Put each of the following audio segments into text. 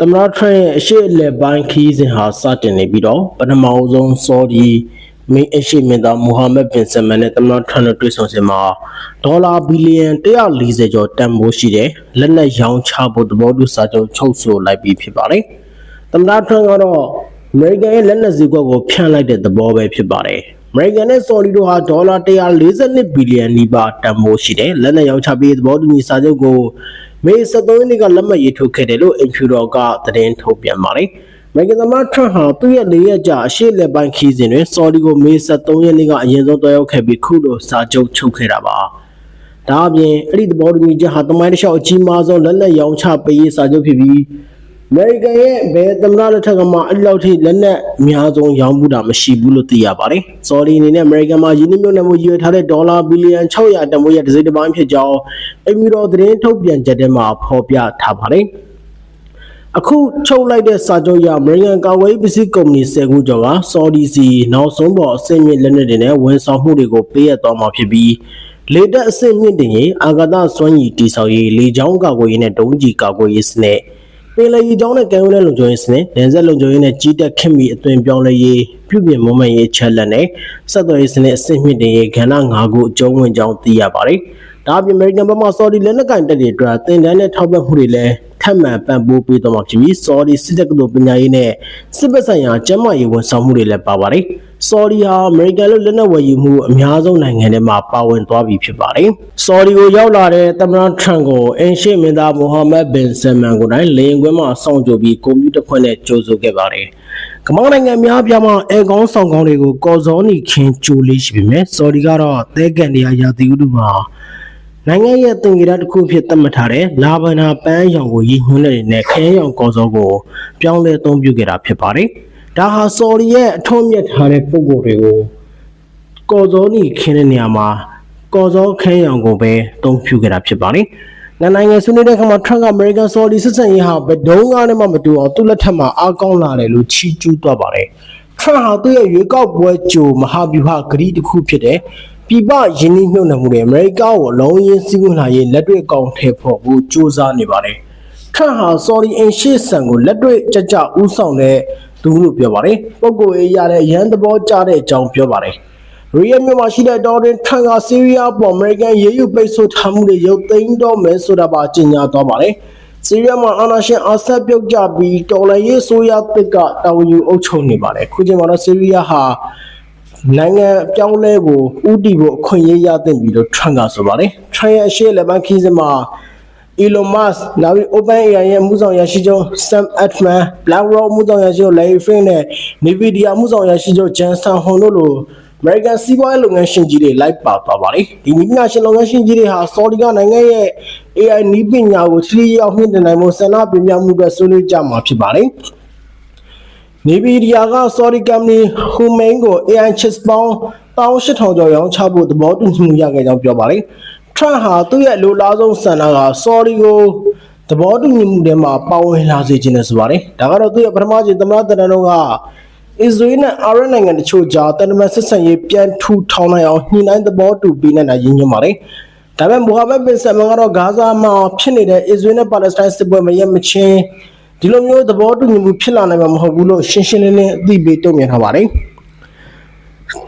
သမ္မတထရန့်ရဲ့အရှိအလယ်ပိုင်းခီးစဉ်ဟာစတင်နေပြီးတော့ပထမအဆုံးဆော်ဒီမင်းအရှိမင်းသားမူဟာမက်ဘင်ဆယ်မန်နဲ့သမ္မတထရန့်တို့တွေ့ဆုံစဉ်မှာဒေါ်လာဘီလီယံ140ကျော်တန်ဖိုးရှိတဲ့လက်နက်ရောင်းချဖို့သဘောတူစာချုပ်ချုပ်ဆိုလိုက်ပြီးဖြစ်ပါတယ်။သမ္မတထရန့်ကတော့အမေရိကန်ရဲ့လက်နက်ဈေးကွက်ကိုဖြန့်လိုက်တဲ့သဘောပဲဖြစ်ပါတယ်။ အမေရိကန်နဲ့ဆော်ဒီတို့ဟာဒေါ်လာ142ဘီလီယံနီးပါးတန်ဖိုးရှိတဲ့လက်နက်ရောင်းချပြီးသဘောတူညီစာချုပ်ကိုမေ73ရက်နေ့ကလက်မှတ်ရေးထိုးခဲ့တယ်လို့အင်ဖြူတော်ကသတင်းထုတ်ပြန်ပါတယ်။မေဂန်သမထရန့်ဟာသူ့ရဲ့လေးရက်ကြာအရှိလက်ပိုင်းခီးစဉ်တွင်ဆော်ဒီကိုမေ73ရက်နေ့ကအရင်ဆုံးတွားရောက်ခဲ့ပြီးခုလိုစာချုပ်ချုပ်ခဲ့တာပါ။ဒါအပြင်အဲ့ဒီသဘောတူညီချက်ဟာတမိုင်းတစ်လျှောက်အကြီးမားဆုံးလက်နက်ရောင်းချပေးရေးစာချုပ်ဖြစ်ပြီးအ မေရိကန်ရဲ့ဘယ်သမ္မတလက်ထက်ကမှအဲ့ဒီလောက်ထိလက်နက်အများဆုံးရောင်းမှုတာမရှိဘူးလို့သိရပါတယ်။ဆော်ဒီအနေနဲ့အမေရိကန်မှာယင်းနှိမ့်မြုပ်နှံမှုရည်ရွယ်ထားတဲ့ဒေါ်လာဘီလီယံ600တန်ဖိုးရဲ့တစ်စိတ်တစ်ပိုင်းဖြစ်ကြောင်းအမီတော်သတင်းထုတ်ပြန်ချက်ထဲမှာဖော်ပြထားပါတယ်။အခုချုပ်လိုက်တဲ့စာချုပ်အရအမေရိကန်ကာကွယ်ရေးပစ္စည်းကုမ္ပဏီ10ခုကျော်ကဆော်ဒီစီနောက်ဆုံးပေါ်အဆင့်မြင့်လက်နက်တွေနဲ့ဝန်ဆောင်မှုတွေကိုပေးအပ်သွားမှာဖြစ်ပြီးလေတပ်အဆင့်မြင့်တင်ရေးအာကာသစွမ်းရည်တည်ဆောက်ရေးလေကြောင်းကာကွယ်ရေးနဲ့ဒုံးကျည်ကာကွယ်ရေးစနစ် ပင်လယ်ရေကြောင်းနဲ့ကမ်းရိုးနဲ့လုံခြုံရေးစနစ်၊ဒန်ဆက်လုံခြုံရေးနဲ့ကြီးတက်ခင်မီအသွင်ပြောင်းလဲရေးပြုပြင်မွမ်းမံရေးချက်လက်နဲ့ဆက်သွယ်ရေးစနစ်အဆင့်မြင့်တင်ရေးကဏ္ဍ၅ခုအကျုံးဝင်ကြောင်းသိရပါတယ်။ဒါအပြင်အမေရိကန်ဘက်မှဆော်ဒီလက်နက်ကင်တပ်တွေအတွက်တင်တန်းနဲ့ထောက်ပံ့မှုတွေလည်းထပ်မံပံ့ပိုးပေးသွားမှာဖြစ်ပြီးဆော်ဒီစစ်တပ်ကပညာရေးနဲ့စစ်ဘက်ဆိုင်ရာကျန်းမာရေးဝန်ဆောင်မှုတွေလည်းပါပါတယ်။ ဆော်ဒီဟာအမေရိကန်လိုလက်နက်ဝယ်ယူမှုအများဆုံးနိုင်ငံထဲမှာပါဝင်သွားပြီဖြစ်ပါတယ်။ဆော်ဒီကိုရောက်လာတဲ့သမ္မတထရန့်ကိုအင်ရှေမင်းသားမိုဟာမက်ဘင်ဆယ်မန်ကိုတိုင်လေရင်ခွဲမှာစောင့်ကြိုပြီးကွန်ပျူတာဖွင့်နဲ့ကြိုးဆိုခဲ့ပါတယ်။ကမောင်းနိုင်ငံများပြားမှာအဲကောင်းဆောင်ကောင်းတွေကိုကော်စောနီခင်းကြိုလေးရှိပေမဲ့ဆော်ဒီကတော့သဲကန်တရားရာသီဥတုမှာနိုင်ငံရဲ့သင်္ကေတတစ်ခုဖြစ်သတ်မှတ်ထားတဲ့လာဗန်နာပန်းရောင်ကိုရည်ညွှန်းတဲ့နဲ့ခရဲရောင်ကော်စောကိုပြောင်းလဲအသုံးပြုခဲ့တာဖြစ်ပါတယ်။ ဒါဟာဆော်ဒီရဲ့အထွတ်မြတ်ထားတဲ့ပုံကိုယ်တွေကိုကော်စောနီခင်းတဲ့နေရာမှာကော်စောခင်းရောင်ကိုပဲအသုံးပြုခဲ့တာဖြစ်ပါတယ်။နိုင်ငံနိုင်ငံဆွေးနွေးတဲ့အခါမှာထရန့်ကအမေရိကန်ဆော်ဒီစစ်စံရေးဟာဘယ်တုန်းကနဲ့မှမတူအောင်သူ့လက်ထက်မှာအားကောင်းလာတယ်လို့ချီးကျူးသွားပါတယ်။ထရန့်ဟာသူ့ရဲ့ရွေးကောက်ပွဲကြိုမဟာဗျူဟာဂရီတစ်ခုဖြစ်တဲ့ပြည်ပယင်းနှိမ့်မြုပ်နှံမှုတွေအမေရိကကိုအလုံးရင်းစည်းဝေးလာရေးလက်တွေ့အကောင်ထည့်ဖို့ကိုစူးစမ်းနေပါတယ်။ထရန့်ဟာဆော်ဒီအင်ရှေ့ဆန်ကိုလက်တွေ့ကြကြဥဆောင်တဲ့ သူလို့ပြောပါတယ်။ပုဂ္ဂိုလ်ရေးရတဲ့ရန်သဘောကျတဲ့အကြောင်းပြောပါတယ်။ရီယယ်မြို့မှာရှိတဲ့ဒေါ်ရင်ထန်ကဆီးရီးယားပေါ်အမေရိကန်ရေယူပိတ်ဆို့ထားမှုတွေရုပ်သိမ်းတော့မယ်ဆိုတာပါကြေညာသွားပါတယ်။ဆီးရီးယားမှာအာဏာရှင်အာဆတ်ပြုတ်ကြပြီးတော်လှန်ရေးဆိုရတစ်ကတာဝန်ယူအုပ်ချုပ်နေပါတယ်။ခုချိန်မှာတော့ဆီးရီးယားဟာနိုင်ငံအပြောင်းလဲကိုဥတီဖို့အခွင့်အရေးရသင့်ပြီလို့ထရန့်ကဆိုပါတယ်။ထရန့်ရဲ့အရှေ့လက်ပိုင်းခီးစမှာ Elon Musk နောက်ပြီး OpenAI ရဲ့မှုဆောင်ရရှိချုပ် Sam Altman, BlackRock မှုဆောင်ရရှိချုပ် Larry Fink နဲ့ Nvidia မှုဆောင်ရရှိချုပ် Jensen Huang တို့လို American စီးပွားရေးလုပ်ငန်းရှင်ကြီးတွေလိုက်ပါသွားပါတယ်။ဒီနည်းပညာရှင်လုပ်ငန်းရှင်ကြီးတွေဟာ Saudi ကနိုင်ငံရဲ့ AI နည်းပညာကိုထိထိရောက်မြင့်တင်နိုင်မှုဆန္ဒပြပြမှုအတွက်ဆွေးနွေးကြမှာဖြစ်ပါတယ်။ Nvidia က Saudi company Humain ကို AI chips ပေါင်း18000ကျော်ရောင်းချဖို့သဘောတူညီမှုရခဲ့ကြောင်းပြောပါတယ်။ Trump ဟာသူ့ရဲ့လိုလားဆုံးဆန္ဒက Saudi ကိုသဘောတူညီမှုထဲမှာပါဝင်လာစေခြင်းနဲ့ဆိုပါတယ်။ဒါကတော့သူ့ရဲ့ပထမချိန်သမ္မတတရံတော်ကအစ္စရေးနဲ့အာရပ်နိုင်ငံတချို့ကြားတန်တမန်ဆက်ဆံရေးပြန်ထူထောင်နိုင်အောင်ညှိနှိုင်းသဘောတူပေးနိုင်တာရင်းညွှန်းပါတယ်။ဒါပေမဲ့မိုဟာမက်ဘင်ဆယ်မန်ကတော့ဂါဇာမှာဖြစ်နေတဲ့အစ္စရေးနဲ့ပါလက်စတိုင်းစစ်ပွဲမရက်မချင်းဒီလိုမျိုးသဘောတူညီမှုဖြစ်လာနိုင်မှာမဟုတ်ဘူးလို့ရှင်းရှင်းလင်းလင်းအသိပေးတုံ့ပြန်ထားပါတယ်။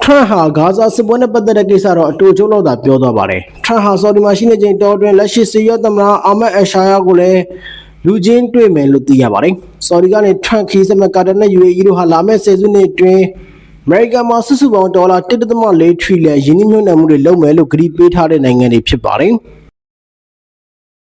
ထရန့်ဟာဂါဇာစစ်ပွဲနဲ့ပတ်သက်တဲ့ကိစ္စတော့အတူချုပ်လောက်တာပြောသွားပါတယ်။ထရန့်ဟာဆော်ဒီမှာရှိနေချိန်တော်တွင်လက်ရှိစီယောသမ္မတအာမတ်အရှာယာကိုလည်းလူချင်းတွေ့မယ်လို့သိရပါတယ်။ဆော်ဒီကနေထရန့်ခီးစမကာတာနဲ့ UAE တို့ဟာလာမယ့်ဆယ်စုနှစ်အတွင်းအမေရိကန်မှာစုစုပေါင်းဒေါ်လာ1.4ထရီလီယံယင်းနှိမ့်မြှုပ်နှံမှုတွေလုပ်မယ်လို့ကြေညာပေးထားတဲ့နိုင်ငံတွေဖြစ်ပါတယ်။